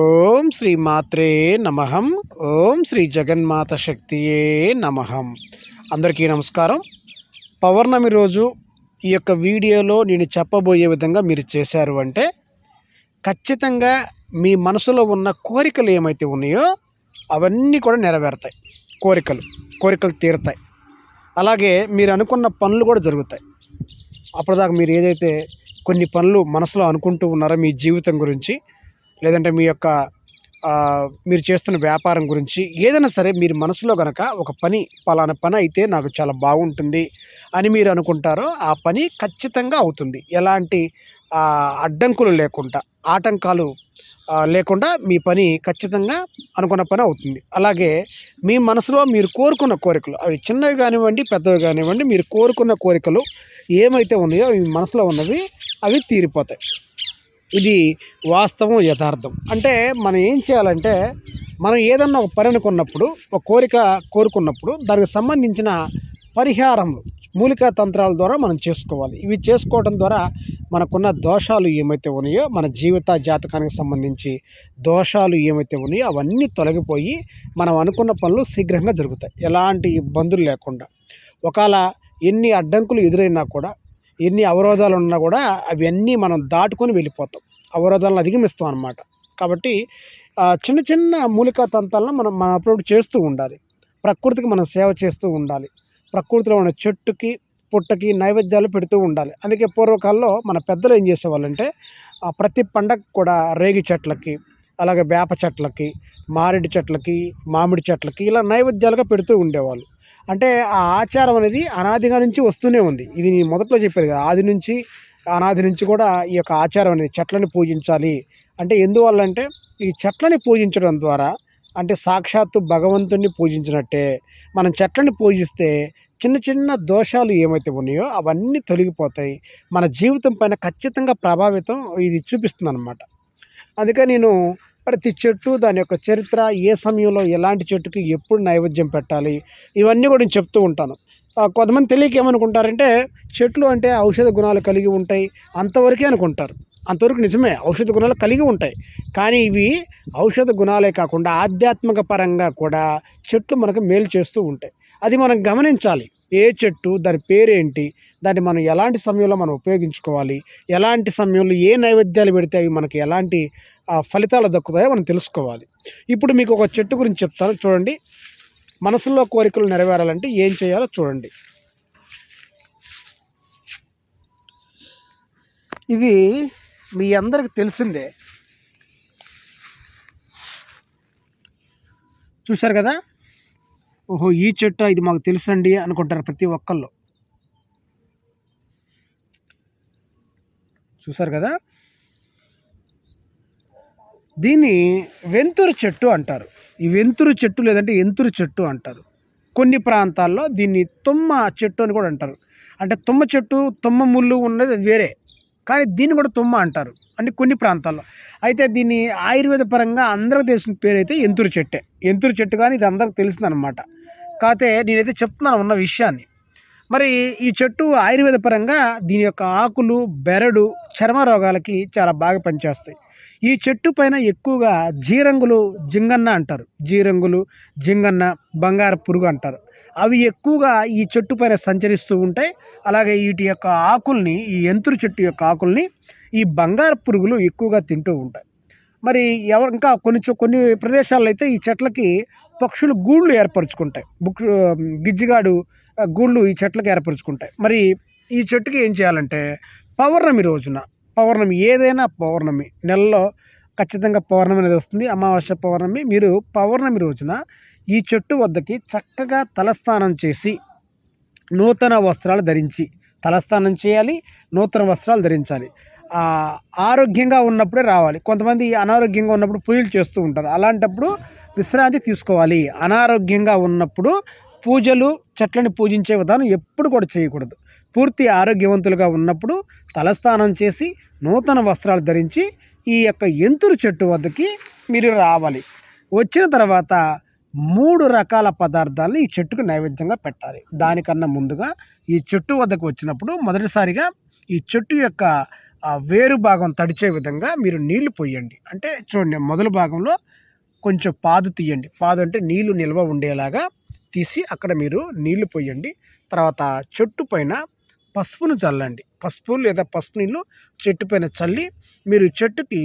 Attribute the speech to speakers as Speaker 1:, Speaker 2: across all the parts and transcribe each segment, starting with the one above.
Speaker 1: ఓం శ్రీ మాత్రే నమహం ఓం శ్రీ జగన్మాత శక్తియే నమహం అందరికీ నమస్కారం. పౌర్ణమి రోజు ఈ యొక్క వీడియోలో నేను చెప్పబోయే విధంగా మీరు చేశారు అంటే ఖచ్చితంగా మీ మనసులో ఉన్న కోరికలు ఏమైతే ఉన్నాయో అవన్నీ కూడా నెరవేరుతాయి. కోరికలు కోరికలు తీరుతాయి. అలాగే మీరు అనుకున్న పనులు కూడా జరుగుతాయి. అప్పటిదాకా మీరు ఏదైతే కొన్ని పనులు మనసులో అనుకుంటూ ఉన్నారో మీ జీవితం గురించి లేదంటే మీ యొక్క మీరు చేస్తున్న వ్యాపారం గురించి ఏదైనా సరే మీరు మనసులో కనుక ఒక పని పలానా పని అయితే నాకు చాలా బాగుంటుంది అని మీరు అనుకుంటారో ఆ పని ఖచ్చితంగా అవుతుంది. ఎలాంటి అడ్డంకులు లేకుండా ఆటంకాలు లేకుండా మీ పని ఖచ్చితంగా అనుకున్న పని అవుతుంది. అలాగే మీ మనసులో మీరు కోరుకున్న కోరికలు అవి చిన్నవి కానివ్వండి పెద్దవి కానివ్వండి మీరు కోరుకున్న కోరికలు ఏమైతే ఉన్నాయో అవి మీ మనసులో ఉన్నవి అవి తీరిపోతాయి. ఇది వాస్తవం యథార్థం. అంటే మనం ఏం చేయాలంటే మనం ఏదన్నా ఒక పని అనుకున్నప్పుడు ఒక కోరిక కోరుకున్నప్పుడు దానికి సంబంధించిన పరిహారములు మూలికా తంత్రాల ద్వారా మనం చేసుకోవాలి. ఇవి చేసుకోవడం ద్వారా మనకున్న దోషాలు ఏమైతే ఉన్నాయో మన జీవిత జాతకానికి సంబంధించి దోషాలు ఏమైతే ఉన్నాయో అవన్నీ తొలగిపోయి మనం అనుకున్న పనులు శీఘ్రంగా జరుగుతాయి. ఎలాంటి ఇబ్బందులు లేకుండా. ఒకవేళ ఎన్ని అడ్డంకులు ఎదురైనా కూడా ఎన్ని అవరోధాలు ఉన్నా కూడా అవన్నీ మనం దాటుకొని వెళ్ళిపోతాం. అవరోధాలను అధిగమిస్తాం అన్నమాట. కాబట్టి చిన్న చిన్న మూలికా తంతాలను మనం మనం అప్లోడ్ చేస్తూ ఉండాలి. ప్రకృతికి మనం సేవ చేస్తూ ఉండాలి. ప్రకృతిలో ఉన్న చెట్టుకి పుట్టకి నైవేద్యాలు పెడుతూ ఉండాలి. అందుకే పూర్వకాలంలో మన పెద్దలు ఏం చేసేవాళ్ళంటే ప్రతి పండగ కూడా రేగి చెట్లకి అలాగే వేప చెట్లకి మారేడు చెట్లకి మామిడి చెట్లకి ఇలా నైవేద్యాలుగా పెడుతూ ఉండేవాళ్ళు. అంటే ఆ ఆచారం అనేది అనాదిగా నుంచి వస్తూనే ఉంది. ఇది నేను మొదట్లో చెప్పేది కదా. ఆది నుంచి అనాది నుంచి కూడా ఈ యొక్క ఆచారం అనేది చెట్లని పూజించాలి. అంటే ఎందువల్ల అంటే ఈ చెట్లని పూజించడం ద్వారా అంటే సాక్షాత్తు భగవంతుణ్ణి పూజించినట్టే మనం చెట్లను పూజిస్తే చిన్న చిన్న దోషాలు ఏమైతే ఉన్నాయో అవన్నీ తొలగిపోతాయి. మన జీవితం పైన ఖచ్చితంగా ప్రభావితం ఇది చూపిస్తుంది అనమాట అందుకే నేను ప్రతి చెట్టు దాని యొక్క చరిత్ర ఏ సమయంలో ఎలాంటి చెట్టుకి ఎప్పుడు నైవేద్యం పెట్టాలి ఇవన్నీ కూడా నేను చెప్తూ ఉంటాను. కొంతమంది తెలియక ఏమనుకుంటారంటే చెట్లు అంటే ఔషధ గుణాలు కలిగి ఉంటాయి అంతవరకే అనుకుంటారు. అంతవరకు నిజమే ఔషధ గుణాలు కలిగి ఉంటాయి. కానీ ఇవి ఔషధ గుణాలే కాకుండా ఆధ్యాత్మిక పరంగా కూడా చెట్లు మనకు మేలు చేస్తూ ఉంటాయి. అది మనం గమనించాలి. ఏ చెట్టు దాని పేరేంటి దాన్ని మనం ఎలాంటి సమయంలో మనం ఉపయోగించుకోవాలి ఎలాంటి సమయంలో ఏ నైవేద్యాలు పెడితే అవి మనకి ఎలాంటి ఫలితాలు దక్కుతాయో మనం తెలుసుకోవాలి. ఇప్పుడు మీకు ఒక చెట్టు గురించి చెప్తాను. చూడండి. మనసులో కోరికలు నెరవేరాలంటే ఏం చేయాలో చూడండి. ఇది మీ అందరికి తెలిసిందే. చూశారు కదా? ఓహో ఈ చెట్టు ఇది మాకు తెలుసండి అనుకుంటారు ప్రతి ఒక్కళ్ళు. చూశారు కదా? దీన్ని వెంతురు చెట్టు అంటారు. ఈ వెంతురు చెట్టు లేదంటే ఎంతురు చెట్టు అంటారు. కొన్ని ప్రాంతాల్లో దీన్ని తుమ్మ చెట్టు అని కూడా అంటారు. అంటే తుమ్మ చెట్టు తుమ్మ ముళ్ళు ఉన్నది అది వేరే. కానీ దీన్ని కూడా తుమ్మ అంటారు. అంటే కొన్ని ప్రాంతాల్లో. అయితే దీన్ని ఆయుర్వేద పరంగా అందరికి తెలిసిన పేరు అయితే ఎంతురు చెట్టే. ఎంతురు చెట్టు కానీ ఇది అందరికి తెలిసిందనమాట. కాకపోతే నేనైతే చెప్తున్నాను ఉన్న విషయాన్ని. మరి ఈ చెట్టు ఆయుర్వేద పరంగా దీని యొక్క ఆకులు బెరడు చర్మ రోగాలకి చాలా బాగా పనిచేస్తాయి. ఈ చెట్టు పైన ఎక్కువగా జీరంగులు జింగన్న అంటారు. జీరంగులు జింగన్న బంగారు పురుగు అంటారు. అవి ఎక్కువగా ఈ చెట్టు పైన సంచరిస్తూ ఉంటాయి అలాగే వీటి యొక్క ఆకుల్ని ఈ ఎంతురు చెట్టు యొక్క ఆకుల్ని ఈ బంగారు పురుగులు ఎక్కువగా తింటూ ఉంటాయి. మరి ఎవరు ఇంకా కొన్ని కొన్ని ప్రదేశాల్లో అయితే ఈ చెట్లకి పక్షులు గూళ్ళు ఏర్పరచుకుంటాయి. బుక్ గిజ్జిగాడు గూళ్ళు ఈ చెట్లకు ఏర్పరచుకుంటాయి. మరి ఈ చెట్టుకి ఏం చేయాలంటే పౌర్ణమి రోజున పౌర్ణమి ఏదైనా పౌర్ణమి నెలలో ఖచ్చితంగా పౌర్ణమి అనేది వస్తుంది. అమావాస్య పౌర్ణమి మీరు పౌర్ణమి రోజున ఈ చెట్టు వద్దకి చక్కగా తలస్నానం చేసి నూతన వస్త్రాలు ధరించి తలస్నానం చేయాలి నూతన వస్త్రాలు ధరించాలి. ఆరోగ్యంగా ఉన్నప్పుడే రావాలి. కొంతమంది అనారోగ్యంగా ఉన్నప్పుడు పూజలు చేస్తూ ఉంటారు. అలాంటప్పుడు విశ్రాంతి తీసుకోవాలి. అనారోగ్యంగా ఉన్నప్పుడు పూజలు చెట్లను పూజించే విధానం ఎప్పుడు కూడా చేయకూడదు. పూర్తి ఆరోగ్యవంతులుగా ఉన్నప్పుడు తలస్నానం చేసి నూతన వస్త్రాలు ధరించి ఈ యొక్క ఎంతురు చెట్టు వద్దకి మీరు రావాలి. వచ్చిన తర్వాత మూడు రకాల పదార్థాలను ఈ చెట్టుకు నైవేద్యంగా పెట్టాలి. దానికన్నా ముందుగా ఈ చెట్టు వద్దకు వచ్చినప్పుడు మొదటిసారిగా ఈ చెట్టు యొక్క వేరు భాగం తడిచే విధంగా మీరు నీళ్ళు పోయండి. అంటే చూడండి మొదలు భాగంలో కొంచెం పాదు తీయండి. పాదు అంటే నీళ్ళు నిల్వ ఉండేలాగా తీసి అక్కడ మీరు నీళ్ళు పోయండి. తర్వాత చెట్టు పైన పసుపును చల్లండి. పసుపు లేదా పసుపు నీళ్ళు చెట్టు పైన చల్లి మీరు చెట్టుకి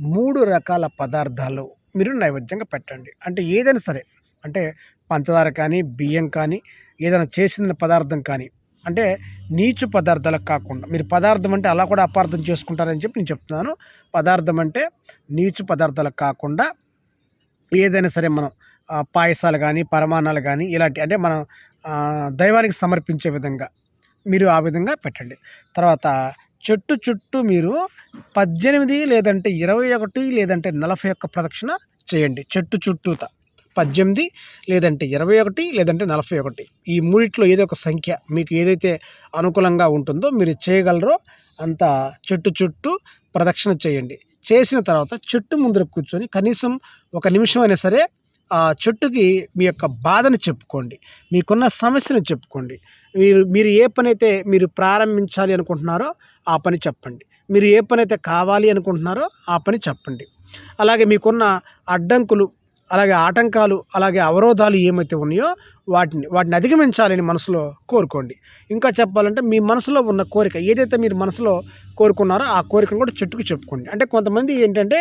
Speaker 1: మూడు రకాల పదార్థాలు మీరు నైవేద్యంగా పెట్టండి. అంటే ఏదైనా సరే అంటే పంచదార కానీ బియ్యం కానీ ఏదైనా చేసిన పదార్థం కానీ అంటే నీచు పదార్థాలకు కాకుండా మీరు పదార్థం అంటే అలా కూడా అపార్థం చేసుకుంటారని చెప్పి నేను చెప్తున్నాను. పదార్థం అంటే నీచు పదార్థాలకు కాకుండా ఏదైనా సరే మనం పాయసాలు కానీ పరమాణాలు కానీ ఇలాంటి అంటే మనం దైవానికి సమర్పించే విధంగా మీరు ఆ విధంగా పెట్టండి. తర్వాత చెట్టు చుట్టూ మీరు పద్దెనిమిది లేదంటే ఇరవై ఒకటి లేదంటే నలభై ఒక్క ప్రదక్షిణ చేయండి. చెట్టు చుట్టూత పద్దెనిమిది లేదంటే ఇరవై ఒకటి లేదంటే నలభై ఒకటి. ఈ మూడిట్లో ఏదో ఒక సంఖ్య మీకు ఏదైతే అనుకూలంగా ఉంటుందో మీరు చేయగలరో అంత చెట్టు చుట్టూ ప్రదక్షిణ చేయండి. చేసిన తర్వాత చెట్టు ముందర కూర్చొని కనీసం ఒక నిమిషం అయినా సరే ఆ చెట్టుకి మీ యొక్క బాధను చెప్పుకోండి. మీకున్న సమస్యను చెప్పుకోండి. మీరు మీరు ఏ పని అయితే మీరు ప్రారంభించాలి అనుకుంటున్నారో ఆ పని చెప్పండి. మీరు ఏ పని అయితే కావాలి అనుకుంటున్నారో ఆ పని చెప్పండి. అలాగే మీకున్న అడ్డంకులు అలాగే ఆటంకాలు అలాగే అవరోధాలు ఏమైతే ఉన్నాయో వాటిని వాటిని అధిగమించాలని మనసులో కోరుకోండి. ఇంకా చెప్పాలంటే మీ మనసులో ఉన్న కోరిక ఏదైతే మీరు మనసులో కోరుకున్నారో ఆ కోరికను కూడా చెట్టుకు చెప్పుకోండి. అంటే కొంతమంది ఏంటంటే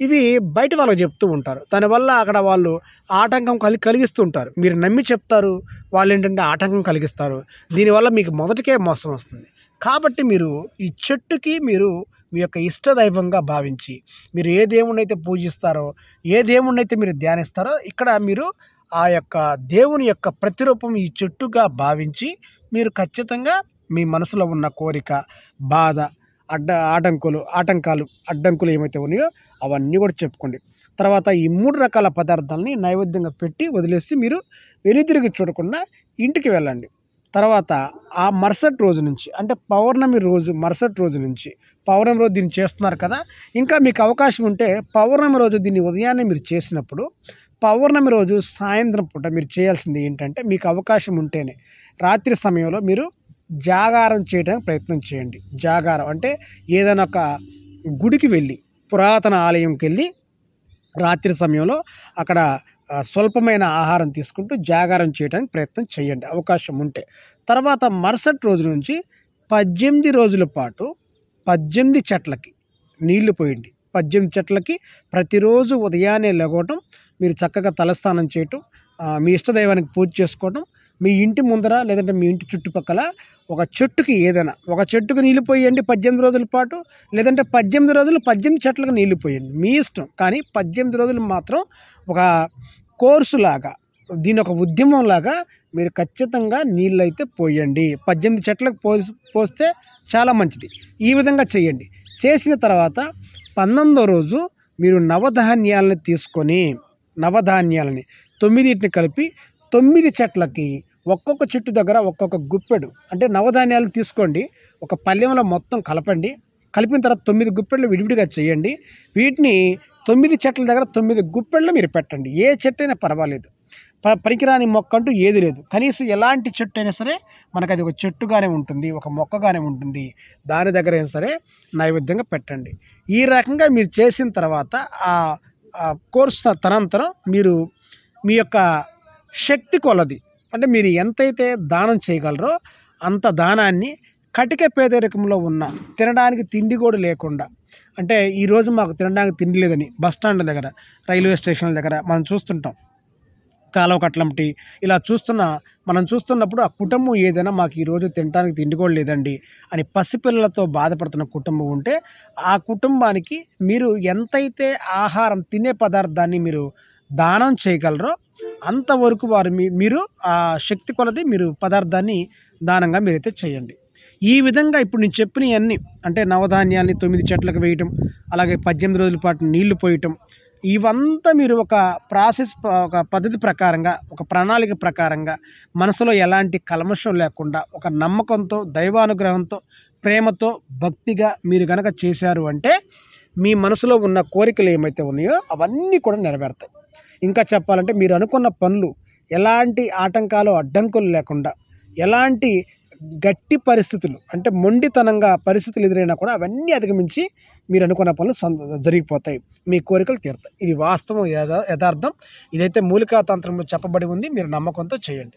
Speaker 1: ఇవి బయట వాళ్ళకి చెప్తూ ఉంటారు. దానివల్ల అక్కడ వాళ్ళు ఆటంకం కలి కలిగిస్తూ ఉంటారు మీరు నమ్మి చెప్తారు వాళ్ళు ఏంటంటే ఆటంకం కలిగిస్తారు. దీనివల్ల మీకు మొదటికే మోసం వస్తుంది. కాబట్టి మీరు ఈ చెట్టుకి మీరు మీ యొక్క ఇష్టదైవంగా భావించి మీరు ఏ దేవుణ్ణైతే పూజిస్తారో ఏ దేవుణ్ణైతే మీరు ధ్యానిస్తారో ఇక్కడ మీరు ఆ యొక్క దేవుని యొక్క ప్రతిరూపం ఈ చెట్టుగా భావించి మీరు ఖచ్చితంగా మీ మనసులో ఉన్న కోరిక బాధ అడ్డ ఆటంకులు ఆటంకాలు అడ్డంకులు ఏమైతే ఉన్నాయో అవన్నీ కూడా చెప్పుకోండి. తర్వాత ఈ మూడు రకాల పదార్థాలని నైవేద్యంగా పెట్టి వదిలేసి మీరు వెనుతిరిగి చూడకుండా ఇంటికి వెళ్ళండి. తర్వాత ఆ మరుసటి రోజు నుంచి అంటే పౌర్ణమి రోజు మరుసటి రోజు నుంచి పౌర్ణమి రోజు దీన్ని చేస్తున్నారు కదా ఇంకా మీకు అవకాశం ఉంటే పౌర్ణమి రోజు దీన్ని ఉదయాన్నే మీరు చేసినప్పుడు పౌర్ణమి రోజు సాయంత్రం పూట మీరు చేయాల్సింది ఏంటంటే మీకు అవకాశం ఉంటేనే రాత్రి సమయంలో మీరు జాగారం చేయడానికి ప్రయత్నం చేయండి. జాగారం అంటే ఏదైనా ఒక గుడికి వెళ్ళి పురాతన ఆలయంకి వెళ్ళి రాత్రి సమయంలో అక్కడ స్వల్పమైన ఆహారం తీసుకుంటూ జాగారం చేయడానికి ప్రయత్నం చేయండి. అవకాశం ఉంటే. తర్వాత మరుసటి రోజు నుంచి పద్దెనిమిది రోజుల పాటు పద్దెనిమిది చెట్లకి నీళ్ళు పోయండి. పద్దెనిమిది చెట్లకి ప్రతిరోజు ఉదయాన్నే లెగవటం మీరు చక్కగా తలస్నానం చేయటం మీ ఇష్టదైవానికి పూజ చేసుకోవటం మీ ఇంటి ముందర లేదంటే మీ ఇంటి చుట్టుపక్కల ఒక చెట్టుకి ఏదైనా ఒక చెట్టుకు నీళ్ళు పోయండి పద్దెనిమిది రోజుల పాటు లేదంటే పద్దెనిమిది రోజులు పద్దెనిమిది చెట్లకు నీళ్ళు పోయండి. మీ ఇష్టం. కానీ పద్దెనిమిది రోజులు మాత్రం ఒక కోర్సు లాగా దీని ఒక ఉద్యమం లాగా మీరు ఖచ్చితంగా నీళ్ళు అయితే పోయండి. పద్దెనిమిది చెట్లకు పోసి పోస్తే చాలా మంచిది. ఈ విధంగా చేయండి. చేసిన తర్వాత పంతొమ్మిదో రోజు మీరు నవధాన్యాలని తీసుకొని నవధాన్యాలని తొమ్మిదిటిని కలిపి తొమ్మిది చెట్లకి ఒక్కొక్క చెట్టు దగ్గర ఒక్కొక్క గుప్పెడు అంటే నవధాన్యాలు తీసుకోండి. ఒక పల్లెంలో మొత్తం కలపండి. కలిపిన తర్వాత తొమ్మిది గుప్పెళ్ళు విడివిడిగా చేయండి. వీటిని తొమ్మిది చెట్ల దగ్గర తొమ్మిది గుప్పెళ్ళు మీరు పెట్టండి. ఏ చెట్టు అయినా పర్వాలేదు. ప- పనికిరాని మొక్క అంటూ ఏది లేదు. కనీసం ఎలాంటి చెట్టు అయినా సరే మనకు అది ఒక చెట్టుగానే ఉంటుంది ఒక మొక్కగానే ఉంటుంది. దాని దగ్గర అయినా సరే నైవేద్యంగా పెట్టండి. ఈ రకంగా మీరు చేసిన తర్వాత ఆ ఆ కోర్సు తనంతరం మీరు మీ యొక్క శక్తి కొలది. అంటే మీరు ఎంతైతే దానం చేయగలరో అంత దానాన్ని కటిక పేదరికంలో ఉన్న తినడానికి తిండి కూడా లేకుండా అంటే ఈరోజు మాకు తినడానికి తిండి లేదని బస్ దగ్గర రైల్వే స్టేషన్ల దగ్గర మనం చూస్తుంటాం. కాలువ కట్లంటి ఇలా చూస్తున్న మనం చూస్తున్నప్పుడు ఆ కుటుంబం ఏదైనా మాకు ఈరోజు తినడానికి తిండి కూడా లేదండి అని పసిపిల్లలతో బాధపడుతున్న కుటుంబం ఉంటే ఆ కుటుంబానికి మీరు ఎంతైతే ఆహారం తినే పదార్థాన్ని మీరు దానం చేయగలరో అంతవరకు వారు మీ మీరు ఆ శక్తి కొలది మీరు పదార్థాన్ని దానంగా మీరైతే చేయండి. ఈ విధంగా ఇప్పుడు నేను చెప్పినవన్నీ అంటే నవధాన్యాన్ని తొమ్మిది చెట్లకు వేయటం అలాగే పద్దెనిమిది రోజుల పాటు నీళ్ళు పోయటం ఇవంతా మీరు ఒక ప్రాసెస్ ఒక పద్ధతి ప్రకారంగా ఒక ప్రణాళిక ప్రకారంగా మనసులో ఎలాంటి కల్మషం లేకుండా ఒక నమ్మకంతో దైవానుగ్రహంతో ప్రేమతో భక్తిగా మీరు కనుక చేశారు అంటే మీ మనసులో ఉన్న కోరికలు ఏమైతే ఉన్నాయో అవన్నీ కూడా నెరవేరుతాయి. ఇంకా చెప్పాలంటే మీరు అనుకున్న పనులు ఎలాంటి ఆటంకాలు అడ్డంకులు లేకుండా ఎలాంటి గట్టి పరిస్థితులు అంటే మొండితనంగా పరిస్థితులు ఎదురైనా కూడా అవన్నీ అధిగమించి మీరు అనుకున్న పనులు సొంత జరిగిపోతాయి. మీ కోరికలు తీరుతాయి. ఇది వాస్తవం యథా యథార్థం. ఇదైతే మూలికా తంత్రంలో చెప్పబడి ఉంది. మీరు నమ్మకంతో చేయండి.